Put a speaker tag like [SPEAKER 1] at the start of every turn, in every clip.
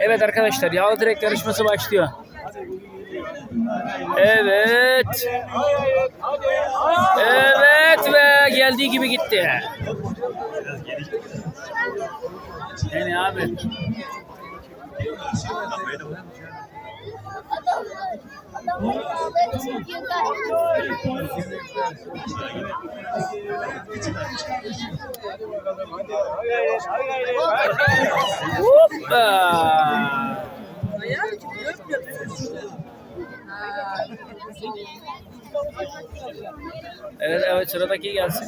[SPEAKER 1] Evet arkadaşlar yağlı direk yarışması başlıyor. Evet. Evet ve geldiği gibi gitti. Yani abi. Hoppa. Evet evet sıradaki gelsin.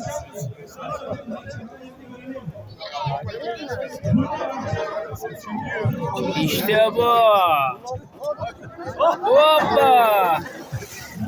[SPEAKER 1] İşte bu. Hoppa.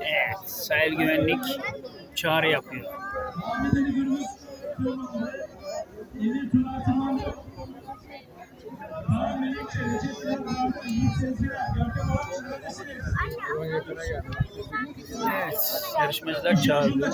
[SPEAKER 1] Evet, sahil güvenlik çağrı yapıyor. Evet, yarışmacılar çağırıyor.